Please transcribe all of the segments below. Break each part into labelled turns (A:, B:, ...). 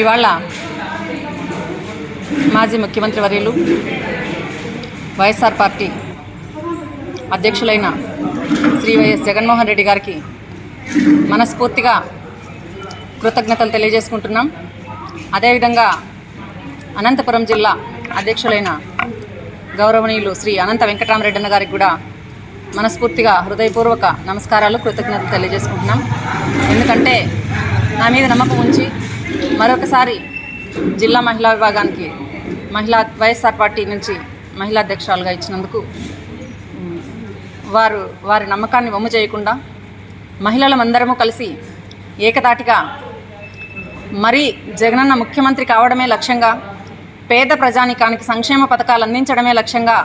A: ఇవాళ మాజీ ముఖ్యమంత్రి వర్యులు వైఎస్ఆర్ పార్టీ అధ్యక్షులైన శ్రీ వైఎస్ జగన్మోహన్ రెడ్డి గారికి మనస్ఫూర్తిగా కృతజ్ఞతలు తెలియజేసుకుంటున్నాం. అదేవిధంగా అనంతపురం జిల్లా అధ్యక్షులైన గౌరవనీయులు శ్రీ అనంత వెంకటరామరెడ్డి అన్న గారికి కూడా మనస్ఫూర్తిగా హృదయపూర్వక నమస్కారాలు కృతజ్ఞతలు తెలియజేసుకుంటున్నాం. ఎందుకంటే నా మీద నమ్మకం ఉంచి మరొకసారి జిల్లా మహిళా విభాగానికి మహిళా వైఎస్ఆర్ పార్టీ నుంచి మహిళా అధ్యక్షురాలుగా ఇచ్చినందుకు వారు వారి నమ్మకాన్ని వమ్ము చేయకుండా మహిళలమందరము కలిసి ఏకతాటిగా మరి జగనన్న ముఖ్యమంత్రి కావడమే లక్ష్యంగా పేద ప్రజానికానికి సంక్షేమ పథకాలు అందించడమే లక్ష్యంగా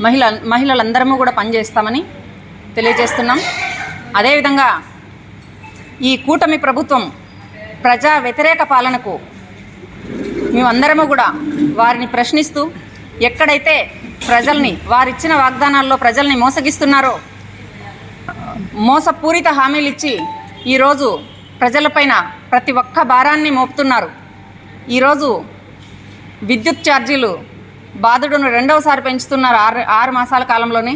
A: మహిళ మహిళలందరము కూడా పనిచేస్తామని తెలియజేస్తున్నాం. అదేవిధంగా ఈ కూటమి ప్రభుత్వం ప్రజా వ్యతిరేక పాలనకు మేమందరము కూడా వారిని ప్రశ్నిస్తూ ఎక్కడైతే ప్రజల్ని వారిచ్చిన వాగ్దానాల్లో ప్రజల్ని మోసగిస్తున్నారో మోసపూరిత హామీలు ఇచ్చి ఈరోజు ప్రజలపైన ప్రతి ఒక్క భారాన్ని మోపుతున్నారు. ఈరోజు విద్యుత్ ఛార్జీలు బాధుడును రెండవసారి పెంచుతున్నారు ఆరు ఆరు మాసాల కాలంలోనే.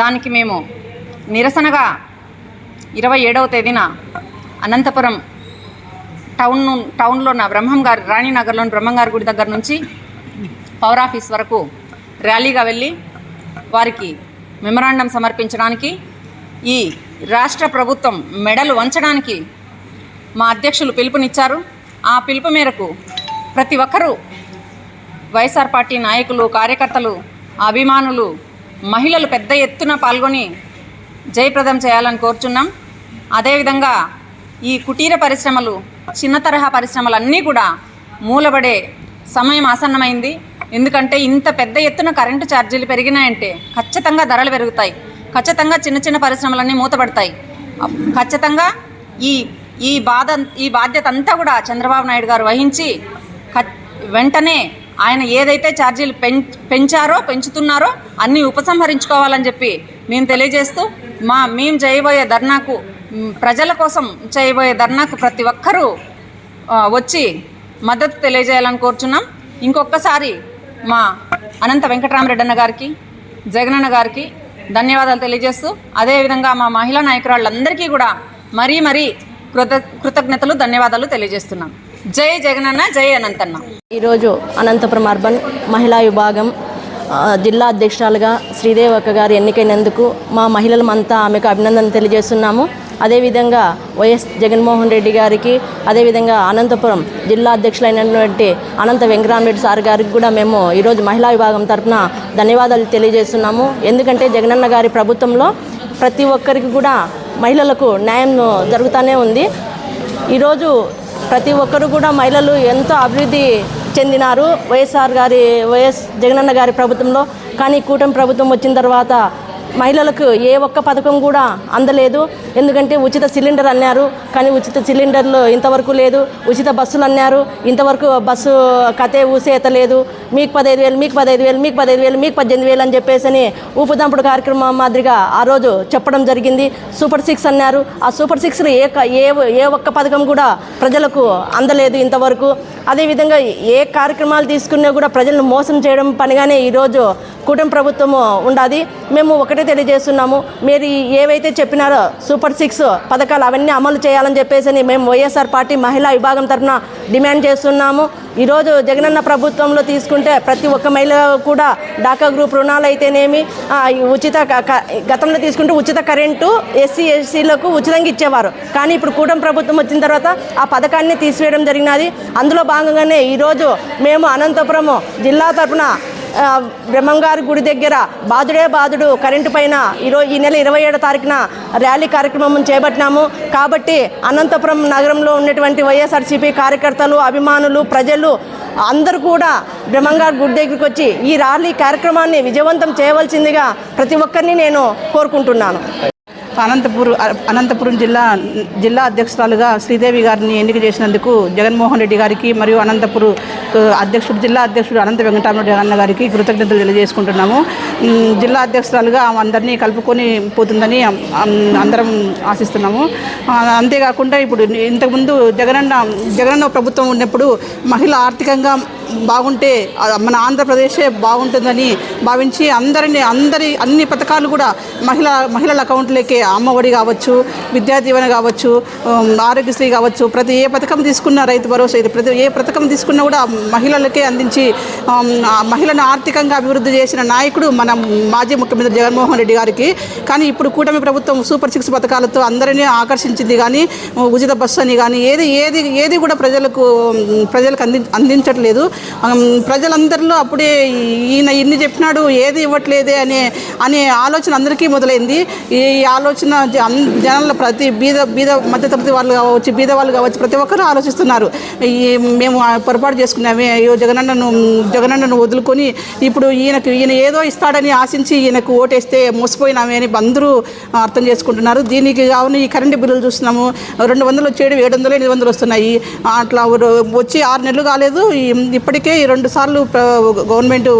A: దానికి మేము నిరసనగా ఇరవై ఏడవ తేదీన అనంతపురం టౌన్ ను- టౌన్లో నా బ్రహ్మం గారి రాణినగర్లోని బ్రహ్మం గారి గుడి దగ్గర నుంచి పవర్ ఆఫీస్ వరకు ర్యాలీగా వెళ్ళి వారికి మెమరాండం సమర్పించడానికి ఈ రాష్ట్ర ప్రభుత్వం మెడలు వంచడానికి మా అధ్యక్షులు పిలుపునిచ్చారు. ఆ పిలుపు మేరకు ప్రతి ఒక్కరూ వైఎస్ఆర్ పార్టీ నాయకులు కార్యకర్తలు అభిమానులు మహిళలు పెద్ద ఎత్తున పాల్గొని జయప్రదం చేయాలని కోరుచున్నాం. అదేవిధంగా ఈ కుటీర పరిశ్రమలు చిన్న తరహా పరిశ్రమలన్నీ కూడా మూలబడే సమయం ఆసన్నమైంది. ఎందుకంటే ఇంత పెద్ద ఎత్తున కరెంటు ఛార్జీలు పెరిగినాయంటే ఖచ్చితంగా ధరలు పెరుగుతాయి. ఖచ్చితంగా చిన్న చిన్న పరిశ్రమలన్నీ మూతపడతాయి. ఖచ్చితంగా ఈ ఈ బాధ ఈ బాధ్యత అంతా కూడా చంద్రబాబు నాయుడు గారు వహించి వెంటనే ఆయన ఏదైతే ఛార్జీలు పెంచారో పెంచుతున్నారో అన్నీ ఉపసంహరించుకోవాలని చెప్పి మేము తెలియజేస్తూ మా మేము చేయబోయే ధర్నాకు ప్రజల కోసం చేయబోయే ధర్నాకు ప్రతి ఒక్కరూ వచ్చి మద్దతు తెలియజేయాలని కోరుచున్నాం. ఇంకొకసారి మా అనంత వెంకటరామరెడ్డి అన్న గారికి జగనన్న గారికి ధన్యవాదాలు తెలియజేస్తూ అదేవిధంగా మా మహిళా నాయకురాళ్ళందరికీ కూడా మరీ మరీ కృత కృతజ్ఞతలు ధన్యవాదాలు తెలియజేస్తున్నాం. జై జగనన్న జై అనంతన్న.
B: ఈరోజు అనంతపురం అర్బన్ మహిళా విభాగం జిల్లా అధ్యక్షురాలుగా శ్రీదేవక్క గారు ఎన్నికైనందుకు మా మహిళలమంతా ఆమెకు అభినందన తెలియజేస్తున్నాము. అదేవిధంగా వైఎస్ జగన్మోహన్ రెడ్డి గారికి అదేవిధంగా అనంతపురం జిల్లా అధ్యక్షులైనటువంటి అనంత వెంకరామరెడ్డి సార్ గారికి కూడా మేము ఈరోజు మహిళా విభాగం తరఫున ధన్యవాదాలు తెలియజేస్తున్నాము. ఎందుకంటే జగనన్న గారి ప్రభుత్వంలో ప్రతి ఒక్కరికి కూడా మహిళలకు న్యాయం జరుగుతూనే ఉంది. ఈరోజు ప్రతి ఒక్కరు కూడా మహిళలు ఎంతో అభివృద్ధి చెందినారు. వైఎస్ఆర్ గారి వైఎస్ జగనన్న గారి ప్రభుత్వంలో. కానీ కూటమి ప్రభుత్వం వచ్చిన తర్వాత మహిళలకు ఏ ఒక్క పథకం కూడా అందలేదు. ఎందుకంటే ఉచిత సిలిండర్ అన్నారు. కానీ ఉచిత సిలిండర్లు ఇంతవరకు లేదు. ఉచిత బస్సులు అన్నారు. ఇంతవరకు బస్సు కథే ఊసేత లేదు మీకు పదహైదు వేలు మీకు పదహైదు వేలు మీకు పదహైదు వేలు మీకు పద్దెనిమిది వేలు అని చెప్పేసి అని ఊపుదంపుడు కార్యక్రమం మాదిరిగా ఆ రోజు చెప్పడం జరిగింది. సూపర్ సిక్స్ అన్నారు. ఆ సూపర్ సిక్స్లో ఏ ఏ ఏ ఒక్క పథకం కూడా ప్రజలకు అందలేదు ఇంతవరకు. అదేవిధంగా ఏ కార్యక్రమాలు తీసుకున్నా కూడా ప్రజలను మోసం చేయడం పనిగానే ఈరోజు కూటమి ప్రభుత్వము ఉండాలి మేము ఒకటే తెలియజేస్తున్నాము. మీరు ఏవైతే చెప్పినారో సూపర్ సిక్స్ పథకాలు అవన్నీ అమలు చేయాలని చెప్పేసి అని మేము వైఎస్ఆర్ పార్టీ మహిళా విభాగం తరఫున డిమాండ్ చేస్తున్నాము. ఈరోజు జగనన్న ప్రభుత్వంలో తీసుకుంటే ప్రతి ఒక్క మహిళ కూడా డాకా గ్రూప్ రుణాలు అయితేనేమి ఉచిత గతంలో తీసుకుంటే ఉచిత కరెంటు ఎస్సీ ఎస్సీలకు ఉచితంగా ఇచ్చేవారు. కానీ ఇప్పుడు కూటమి ప్రభుత్వం వచ్చిన తర్వాత ఆ పథకాన్ని తీసివేయడం జరిగినది. అందులో భాగంగానే ఈరోజు మేము అనంతపురము జిల్లా తరఫున బ్రహ్మంగారి గుడి దగ్గర బాధుడే బాధుడు కరెంటు పైన ఈరోజు ఈ నెల ఇరవై ఏడో తారీఖున ర్యాలీ కార్యక్రమం చేపట్టినాము. కాబట్టి అనంతపురం నగరంలో ఉన్నటువంటి వైఎస్ఆర్సీపీ కార్యకర్తలు అభిమానులు ప్రజలు అందరూ కూడా బ్రహ్మంగారి గుడి దగ్గరికి వచ్చి ఈ ర్యాలీ కార్యక్రమాన్ని విజయవంతం చేయవలసిందిగా ప్రతి ఒక్కరిని నేను కోరుకుంటున్నాను.
C: అనంతపురం అనంతపురం జిల్లా జిల్లా అధ్యక్షురాలుగా శ్రీదేవి గారిని ఎన్నిక చేసినందుకు జగన్మోహన్ రెడ్డి గారికి మరియు అనంతపురం అధ్యక్షుడు జిల్లా అధ్యక్షుడు అనంత వెంకటరామరెడ్డి అన్న గారికి కృతజ్ఞతలు తెలియజేసుకుంటున్నాము. జిల్లా అధ్యక్షురాలుగా అందరినీ కలుపుకొని పోతుందని అందరం ఆశిస్తున్నాము. అంతేకాకుండా ఇప్పుడు ఇంతకుముందు జగనన్న జగనన్న ప్రభుత్వం ఉన్నప్పుడు మహిళ ఆర్థికంగా బాగుంటే మన ఆంధ్రప్రదేశే బాగుంటుందని భావించి అందరిని అందరి అన్ని పథకాలు కూడా మహిళ మహిళల అకౌంట్లోకి అమ్మఒడి కావచ్చు విద్యా దీవెన కావచ్చు ఆరోగ్యశ్రీ కావచ్చు ప్రతి ఏ పథకం తీసుకున్న రైతు భరోసా ఇది. ప్రతి ఏ పథకం తీసుకున్నా కూడా మహిళలకే అందించి మహిళను ఆర్థికంగా అభివృద్ధి చేసిన నాయకుడు మన మాజీ ముఖ్యమంత్రి జగన్మోహన్ రెడ్డి గారికి. కానీ ఇప్పుడు కూటమి ప్రభుత్వం సూపర్ సిక్స్ పథకాలతో అందరినీ ఆకర్షించింది కానీ ఉచిత బస్సు అని కానీ ఏది ఏది ఏది కూడా ప్రజలకు ప్రజలకు అంది అందించట్లేదు. ప్రజలందరిలో అప్పుడే ఈయన ఇన్ని చెప్పినాడు ఏది ఇవ్వట్లేదే అనే అనే ఆలోచన అందరికీ మొదలైంది. ఈ ఆలోచన ఆలోచన జనంలో ప్రతి బీద బీద మధ్యతరగతి వాళ్ళు కావచ్చు బీద వాళ్ళు కావచ్చు ప్రతి ఒక్కరూ ఆలోచిస్తున్నారు. ఈ మేము పొరపాటు చేసుకున్నామే అయ్యో జగనన్నను జగనన్నను వదులుకొని ఇప్పుడు ఈయనకు ఈయన ఏదో ఇస్తాడని ఆశించి ఈయనకు ఓటేస్తే మోసపోయినామే అని అందరూ అర్థం చేసుకుంటున్నారు. దీనికి కావున ఈ కరెంటు బిల్లులు చూస్తున్నాము. రెండు వందలు వచ్చేది ఏడు వందలు ఎనిమిది వందలు వస్తున్నాయి. అట్లా వచ్చి ఆరు నెలలు కాలేదు. ఇప్పటికే రెండు సార్లు గవర్నమెంట్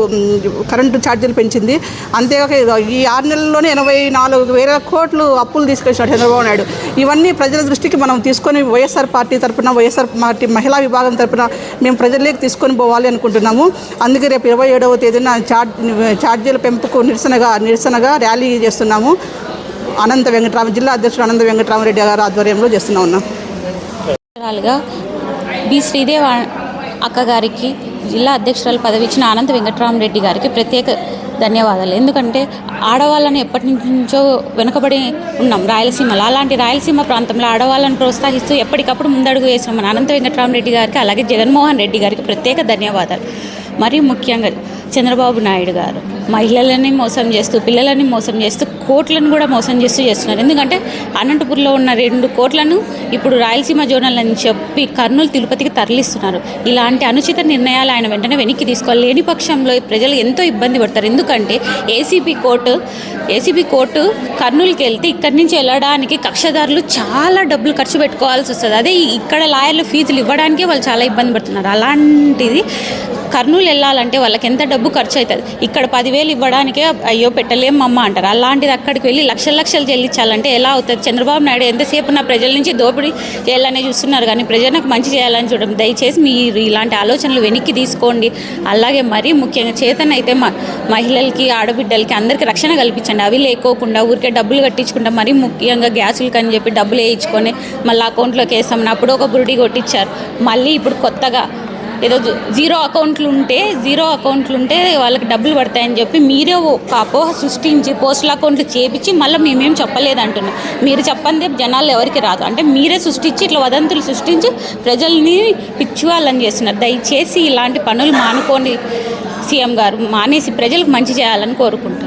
C: కరెంటు ఛార్జీలు పెంచింది. అంతేకాక ఈ ఆరు నెలల్లోనే ఎనభై నాలుగు వేల కోట్లు అప్పులు తీసుకొచ్చాడు చంద్రబాబు నాయుడు. ఇవన్నీ ప్రజల దృష్టికి మనం తీసుకొని వైఎస్ఆర్ పార్టీ తరపున వైఎస్ఆర్ పార్టీ మహిళా విభాగం తరపున మేము ప్రజల్లోకి తీసుకొని పోవాలి అనుకుంటున్నాము. అందుకే రేపు ఇరవై ఏడవ తేదీన చార్జ్ ఛార్జీల పెంపుకు నిరసనగా నిరసనగా ర్యాలీ చేస్తున్నాము. అనంత వెంకటరామ జిల్లా అధ్యక్షుడు అనంత వెంకటరామరెడ్డి గారు ఆధ్వర్యంలో చేస్తున్నా ఉన్నాం
D: బి. శ్రీదేవ్ అక్క గారికి జిల్లా అధ్యక్షురాలు పదవి ఇచ్చిన అనంత వెంకటరామరెడ్డి గారికి ప్రత్యేక ధన్యవాదాలు. ఎందుకంటే ఆడవాళ్ళని ఎప్పటి నుంచో వెనుకబడి ఉన్నాం. రాయలసీమలో అలాంటి రాయలసీమ ప్రాంతంలో ఆడవాళ్ళని ప్రోత్సహిస్తూ ఎప్పటికప్పుడు ముందడుగు వేసిన మన అనంత వెంకటరామరెడ్డి గారికి అలాగే జగన్మోహన్ రెడ్డి గారికి ప్రత్యేక ధన్యవాదాలు. మరియు ముఖ్యంగా చంద్రబాబు నాయుడు గారు. మహిళలని మోసం చేస్తూ పిల్లలని మోసం చేస్తూ కోట్లను కూడా మోసం చేస్తూ చేస్తున్నారు. ఎందుకంటే అనంతపురంలో ఉన్న రెండు కోట్లను ఇప్పుడు రాయలసీమ జోనల్ అని చెప్పి కర్నూలు తిరుపతికి తరలిస్తున్నారు. ఇలాంటి అనుచిత నిర్ణయాలు ఆయన వెంటనే వెనక్కి తీసుకోవాలి లేని పక్షంలో ప్రజలు ఎంతో ఇబ్బంది పడతారు. ఎందుకంటే ఏసీబీ కోర్టు ఏసీబీ కోర్టు కర్నూలుకి వెళ్తే ఇక్కడి నుంచి వెళ్ళడానికి కక్షదారులు చాలా డబ్బులు ఖర్చు పెట్టుకోవాల్సి వస్తుంది. అదే ఇక్కడ లాయర్లు ఫీజులు ఇవ్వడానికే వాళ్ళు చాలా ఇబ్బంది పడుతున్నారు. అలాంటిది కర్నూలు వెళ్ళాలంటే వాళ్ళకి ఎంత డబ్బు ఖర్చు అవుతుంది ఇక్కడ పదివేలు ఇవ్వడానికే అయ్యో పెట్టలేం అమ్మ అంటారు. అలాంటిది అక్కడికి వెళ్ళి లక్షల లక్షలు చెల్లించాలంటే ఎలా అవుతుంది? చంద్రబాబు నాయుడు ఎంతసేపు నా ప్రజల నుంచి దోపిడీ చేయాలని చూస్తున్నారు కానీ ప్రజలకు మంచి చేయాలని చూడడం. దయచేసి మీరు ఇలాంటి ఆలోచనలు వెనక్కి తీసుకోండి. అలాగే మరీ ముఖ్యంగా చేతనైతే మ మహిళలకి ఆడబిడ్డలకి అందరికీ రక్షణ కల్పించండి. అవి లేకోకుండా ఊరికే డబ్బులు కట్టించుకుంటా మరీ ముఖ్యంగా గ్యాసులకి అని చెప్పి డబ్బులు వేయించుకొని మళ్ళీ అకౌంట్లోకి వేసాం అప్పుడు ఒక బురుడి కొట్టించారు. మళ్ళీ ఇప్పుడు కొత్తగా ఏదో జీరో అకౌంట్లు ఉంటే జీరో అకౌంట్లు ఉంటే వాళ్ళకి డబ్బులు పడతాయని చెప్పి మీరే ఒక అపోహ సృష్టించి పోస్టల్ అకౌంట్లు చేపించి మళ్ళీ మేమేం చెప్పలేదంటున్నాం. మీరు చెప్పండి జనాలు ఎవరికి రాదు. అంటే మీరే సృష్టించి ఇట్లా వదంతులు సృష్టించి ప్రజల్ని పిచ్చివాళ్ళని చేస్తున్నారు. దయచేసి ఇలాంటి పనులు మానుకోండి సీఎం గారు. మానేసి ప్రజలకు మంచి చేయాలని కోరుకుంటున్నాను.